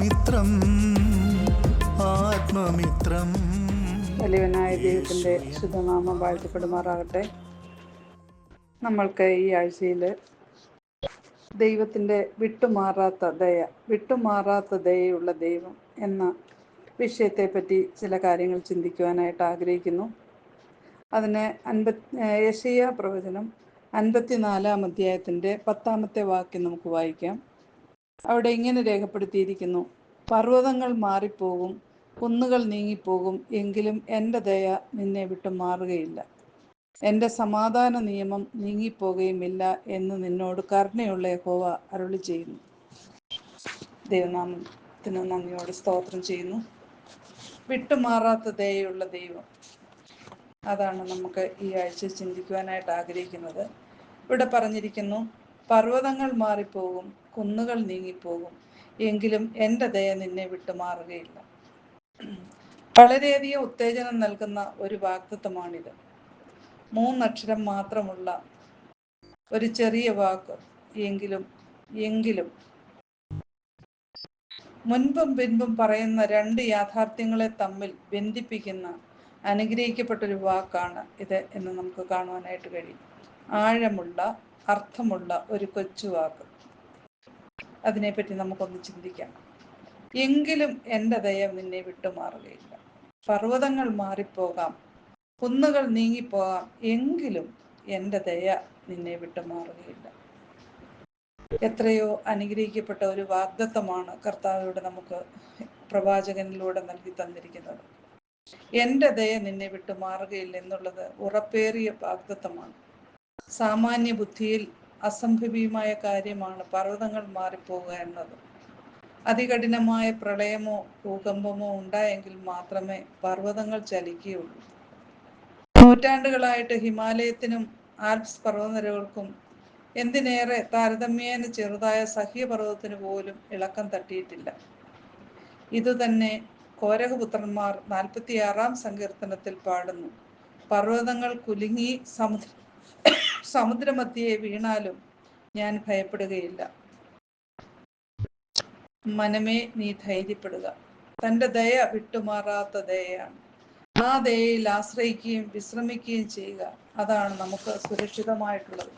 ആത്മമിത്രം ആത്മമിത്രം. വലിയവനായ ദൈവത്തിന്റെ ശുദ്ധനാമം വാഴ്ത്തപ്പെടുമാറാകട്ടെ. നമ്മൾക്ക് ഈ ആഴ്ചയിൽ ദൈവത്തിന്റെ വിട്ടുമാറാത്ത ദയ വിട്ടുമാറാത്ത ദയയുള്ള ദൈവം എന്ന വിഷയത്തെപ്പറ്റി ചില കാര്യങ്ങൾ ചിന്തിക്കുവാനായിട്ട് ആഗ്രഹിക്കുന്നു. അതിന് അൻപത് യശയ പ്രവചനം അൻപത്തിനാലാം അധ്യായത്തിന്റെ പത്താമത്തെ വാക്യം നമുക്ക് വായിക്കാം. അവിടെ ഇങ്ങനെ രേഖപ്പെടുത്തിയിരിക്കുന്നു. പർവതങ്ങൾ മാറിപ്പോകും കുന്നുകൾ നീങ്ങിപ്പോകും എങ്കിലും എന്റെ ദയ നിന്നെ വിട്ടു മാറുകയില്ല. എന്റെ സമാധാന നിയമം നീങ്ങിപ്പോകുകയുമില്ല എന്ന് നിന്നോട് കരുണയുള്ള യഹോവ അരുളി ചെയ്യുന്നു. ദൈവനാമത്തിന് നന്ദിയോട് സ്തോത്രം ചെയ്യുന്നു. വിട്ടുമാറാത്ത ദയുള്ള ദൈവം. അതാണ് നമുക്ക് ഈ ആഴ്ച ചിന്തിക്കുവാനായിട്ട് ആഗ്രഹിക്കുന്നത്. ഇവിടെ പറഞ്ഞിരിക്കുന്നു പർവതങ്ങൾ മാറിപ്പോകും കുന്നുകൾ നീങ്ങിപ്പോകും. എങ്കിലും എന്റെ ദയ നിന്നെ വിട്ടുമാറുകയില്ല വളരെയധികം ഉത്തേജനം നൽകുന്ന ഒരു വാക്തത്വമാണിത് മൂന്നക്ഷരം മാത്രമുള്ള ഒരു ചെറിയ വാക്ക് എങ്കിലും എങ്കിലും. മുൻപും പിൻപും പറയുന്ന രണ്ട് യാഥാർത്ഥ്യങ്ങളെ തമ്മിൽ ബന്ധിപ്പിക്കുന്ന അനുഗ്രഹിക്കപ്പെട്ടൊരു വാക്കാണ് ഇത് എന്ന് നമുക്ക് കാണുവാനായിട്ട് കഴിയും. ആഴമുള്ള അർത്ഥമുള്ള ഒരു കൊച്ചു വാക്ക്. അതിനെപ്പറ്റി നമുക്കൊന്ന് ചിന്തിക്കാം. എങ്കിലും എന്റെ ദയം നിന്നെ വിട്ടുമാറുകയില്ല പർവതങ്ങൾ മാറിപ്പോകാം. കുന്നുകൾ നീങ്ങിപ്പോകാം. എങ്കിലും എന്റെ ദയ നിന്നെ വിട്ടുമാറുകയില്ല എത്രയോ അനുഗ്രഹിക്കപ്പെട്ട ഒരു വാഗ്ദത്തമാണ് കർത്താവിലൂടെ നമുക്ക് പ്രവാചകനിലൂടെ നൽകി തന്നിരിക്കുന്നത്. എന്റെ ദയ നിന്നെ വിട്ടുമാറുകയില്ല എന്നുള്ളത് ഉറപ്പേറിയ വാഗ്ദത്തമാണ്. സാമാന്യ ബുദ്ധിയിൽ അസംഭവ്യമായ കാര്യമാണ് പർവതങ്ങൾ മാറിപ്പോവുക എന്നത്. അതികഠിനമായ പ്രളയമോ ഭൂകമ്പമോ ഉണ്ടായെങ്കിൽ മാത്രമേ പർവതങ്ങൾ ചലിക്കുകയുള്ളൂ. നൂറ്റാണ്ടുകളായിട്ട് ഹിമാലയത്തിനും ആൽപ്സ് പർവതനിരകൾക്കും എന്തിനേറെ താരതമ്യേന ചെറുതായ സഹ്യപർവതത്തിന് പോലും ഇളക്കം തട്ടിയിട്ടില്ല. ഇതുതന്നെ കോരകപുത്രന്മാർ നാൽപ്പത്തിയാറാം സങ്കീർത്തനത്തിൽ പാടുന്നു. പർവതങ്ങൾ കുലുങ്ങി സമുദ്ര സമുദ്രമധ്യയെ വീണാലും ഞാൻ ഭയപ്പെടുകയില്ല. മനമേ നീ ധൈര്യപ്പെടുക. തന്റെ ദയ വിട്ടുമാറാത്ത ദയയാണ്. ആ ദയയിൽ ആശ്രയിക്കുകയും വിശ്രമിക്കുകയും ചെയ്യുക. അതാണ് നമുക്ക് സുരക്ഷിതമായിട്ടുള്ളത്.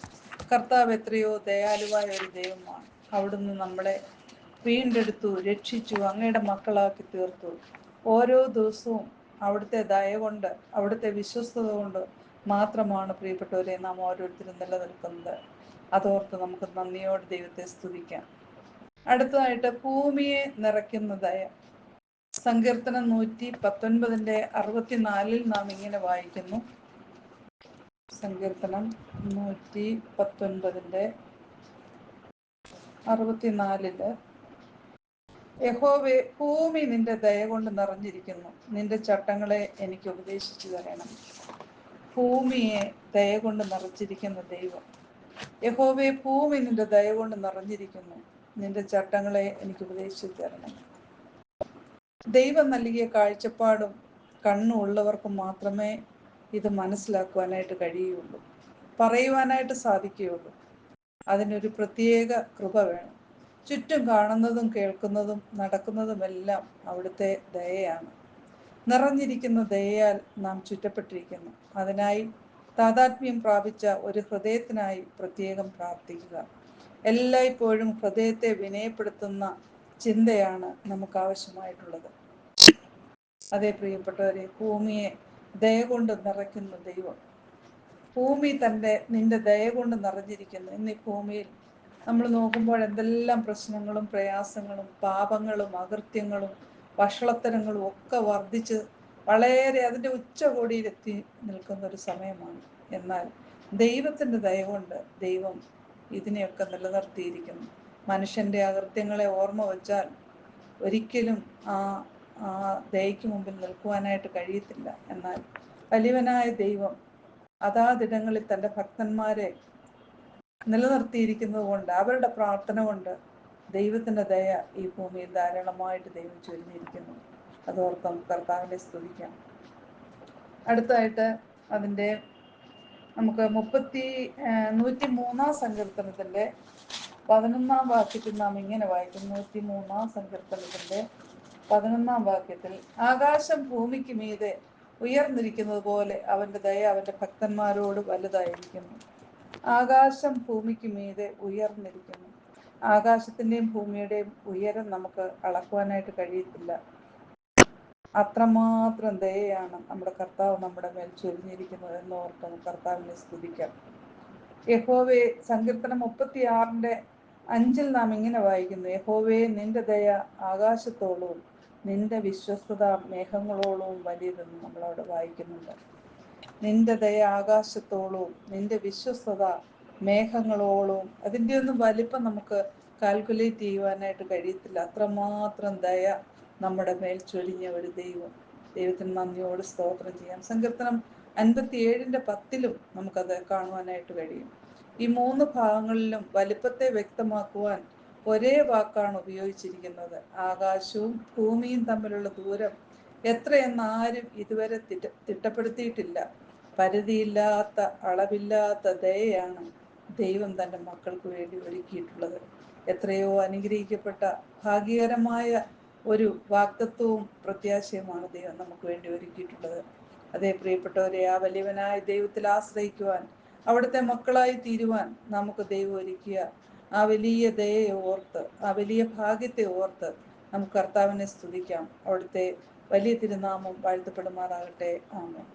കർത്താവ് എത്രയോ ദയാലുവായ ഒരു ദൈവമാണ്. അവിടുന്ന് നമ്മളെ വീണ്ടെടുത്തു രക്ഷിച്ചു അങ്ങയുടെ മക്കളാക്കി തീർത്തു. ഓരോ ദിവസവും അവിടുത്തെ ദയ കൊണ്ട് അവിടുത്തെ വിശ്വസ്തത കൊണ്ട് മാത്രമാണ് പ്രിയപ്പെട്ടവരെ നാം ഓരോരുത്തരും നിലനിൽക്കുന്നത്. അതോർത്ത് നമുക്ക് നന്ദിയോട് ദൈവത്തെ സ്തുതിക്കാം. അടുത്തതായിട്ട് ഭൂമിയെ നിറയ്ക്കുന്നതായ സങ്കീർത്തനം നൂറ്റി പത്തൊൻപതിന്റെ അറുപത്തിനാലിൽ നാം ഇങ്ങനെ വായിക്കുന്നു. സങ്കീർത്തനം നൂറ്റി പത്തൊൻപതിന്റെ അറുപത്തിനാലിൽ യഹോവെ ഭൂമി നിന്റെ ദയ കൊണ്ട് നിറഞ്ഞിരിക്കുന്നു. നിന്റെ ചട്ടങ്ങളെ എനിക്ക് ഉപദേശിച്ചു തരണം ഭൂമിയെ ദയ കൊണ്ട് നിറച്ചിരിക്കുന്ന ദൈവം. യഹോവേ ഭൂമി നിന്റെ ദയ കൊണ്ട് നിറഞ്ഞിരിക്കുന്നു. നിന്റെ ചട്ടങ്ങളെ എനിക്ക് ഉപദേശിച്ചു തരണം. ദൈവം നൽകിയ കാഴ്ചപ്പാടും കണ്ണും ഉള്ളവർക്ക് മാത്രമേ ഇത് മനസ്സിലാക്കുവാനായിട്ട് കഴിയുള്ളൂ പറയുവാനായിട്ട് സാധിക്കുകയുള്ളൂ. അതിനൊരു പ്രത്യേക കൃപ വേണം. ചുറ്റും കാണുന്നതും കേൾക്കുന്നതും നടക്കുന്നതുമെല്ലാം അവിടുത്തെ ദയയാണ്. നിറഞ്ഞിരിക്കുന്ന ദയയാൽ നാം ചുറ്റപ്പെട്ടിരിക്കുന്നു. അതിനായി താതാത്മ്യം പ്രാപിച്ച ഒരു ഹൃദയത്തിനായി പ്രത്യേകം പ്രാർത്ഥിക്കുക. എല്ലായ്പ്പോഴും ഹൃദയത്തെ വിനയപ്പെടുത്തുന്ന ചിന്തയാണ് നമുക്ക് ആവശ്യമായിട്ടുള്ളത് അതേ പ്രിയപ്പെട്ടവരെ ഭൂമിയെ ദയ കൊണ്ട് നിറയ്ക്കുന്ന ദൈവം. ഭൂമി തന്റെ നിന്റെ ദയ കൊണ്ട് നിറഞ്ഞിരിക്കുന്നു. ഇന്ന് ഈ ഭൂമിയിൽ നമ്മൾ നോക്കുമ്പോൾ എന്തെല്ലാം പ്രശ്നങ്ങളും പ്രയാസങ്ങളും പാപങ്ങളും അകൃത്യങ്ങളും വഷളത്തരങ്ങളും ഒക്കെ വർദ്ധിച്ച് വളരെ അതിന്റെ ഉച്ചകോടിയിലെത്തി നിൽക്കുന്ന ഒരു സമയമാണ്. എന്നാൽ ദൈവത്തിന്റെ ദയ കൊണ്ട് ദൈവം ഇതിനെയൊക്കെ നിലനിർത്തിയിരിക്കുന്നു. മനുഷ്യന്റെ അകൃത്യങ്ങളെ ഓർമ്മ വച്ചാൽ ഒരിക്കലും ആ ആ ദയയ്ക്ക് മുമ്പിൽ നിൽക്കുവാനായിട്ട് കഴിയത്തില്ല. എന്നാൽ വലിയവനായ ദൈവം അതാതിടങ്ങളിൽ തന്റെ ഭക്തന്മാരെ നിലനിർത്തിയിരിക്കുന്നത് കൊണ്ട് അവരുടെ പ്രാർത്ഥന കൊണ്ട് ദൈവത്തിന്റെ ദയ ഈ ഭൂമിയിൽ ധാരാളമായിട്ട് ദൈവം ചൊരിഞ്ഞിരിക്കുന്നു. അതോർത്ത് കർത്താവിനെ സ്തുതിക്കാം. അടുത്തായിട്ട് അതിന്റെ നമുക്ക് മുപ്പത്തി നൂറ്റി മൂന്നാം സങ്കീർത്തനത്തിന്റെ പതിനൊന്നാം വാക്യത്തിൽ നാം ഇങ്ങനെ വായിക്കും. നൂറ്റി മൂന്നാം സങ്കീർത്തനത്തിന്റെ പതിനൊന്നാം വാക്യത്തിൽ ആകാശം ഭൂമിക്ക് മീതെ ഉയർന്നിരിക്കുന്നത് പോലെ അവന്റെ ദയ അവന്റെ ഭക്തന്മാരോട് വലുതായിരിക്കുന്നു. ആകാശം ഭൂമിക്ക് മീതെ ഉയർന്നിരിക്കുന്നു. ആകാശത്തിന്റെയും ഭൂമിയുടെയും ഉയരം നമുക്ക് അളക്കുവാനായിട്ട് കഴിയത്തില്ല. അത്രമാത്രം ദയയാണ് നമ്മുടെ കർത്താവ് നമ്മുടെ മേൽ ചൊരിഞ്ഞിരിക്കുന്നത് എന്ന് ഓർത്ത് കർത്താവിനെ സ്തുതിക്കാം. യഹോവേ സങ്കീർത്തനം മുപ്പത്തി ആറിന്റെ അഞ്ചിൽ നാം ഇങ്ങനെ വായിക്കുന്നു. യഹോവേ നിന്റെ ദയ ആകാശത്തോളവും നിന്റെ വിശ്വസ്തത മേഘങ്ങളോളവും വലിയതെന്ന് നമ്മളവിടെ വായിക്കുന്നുണ്ട്. നിന്റെ ദയ ആകാശത്തോളവും നിന്റെ വിശ്വസ്തത മേഘങ്ങളോളവും അതിന്റെ ഒന്നും വലിപ്പം നമുക്ക് കാൽക്കുലേറ്റ് ചെയ്യുവാനായിട്ട് കഴിയത്തില്ല. അത്രമാത്രം ദയ നമ്മുടെ മേൽ ചൊരിഞ്ഞ ഒരു ദൈവം. ദൈവത്തിന് നന്ദിയോട് സ്തോത്രം ചെയ്യാം. സങ്കീർത്തനം അൻപത്തി ഏഴിന്റെ പത്തിലും നമുക്കത് കാണുവാനായിട്ട് കഴിയും. ഈ മൂന്ന് ഭാഗങ്ങളിലും വലിപ്പത്തെ വ്യക്തമാക്കുവാൻ ഒരേ വാക്കാണ് ഉപയോഗിച്ചിരിക്കുന്നത്. ആകാശവും ഭൂമിയും തമ്മിലുള്ള ദൂരം എത്രയെന്ന് ആരും ഇതുവരെ തിട്ട തിട്ടപ്പെടുത്തിയിട്ടില്ല. പരിധിയില്ലാത്ത അളവില്ലാത്ത ദയയാണ് ദൈവം തന്റെ മക്കൾക്ക് വേണ്ടി ഒരുക്കിയിട്ടുള്ളത്. എത്രയോ അനുഗ്രഹിക്കപ്പെട്ട ഭാഗ്യകരമായ ഒരു വാക്തത്വവും പ്രത്യാശയുമാണ് ദൈവം നമുക്ക് വേണ്ടി ഒരുക്കിയിട്ടുള്ളത്. അതേ പ്രിയപ്പെട്ടവരെ ആ വലിയവനായ ദൈവത്തിൽ ആശ്രയിക്കുവാൻ അവിടുത്തെ മക്കളായി തീരുവാൻ നമുക്ക് ദൈവം ഒരുക്കിയ ആ വലിയ ദയയെ ഓർത്ത് ആ വലിയ ഭാഗ്യത്തെ ഓർത്ത് നമുക്ക് കർത്താവിനെ സ്തുതിക്കാം. അവിടുത്തെ വലിയ തിരുനാമം വാഴ്ത്തപ്പെടുമാറാകട്ടെ. ആമേൻ.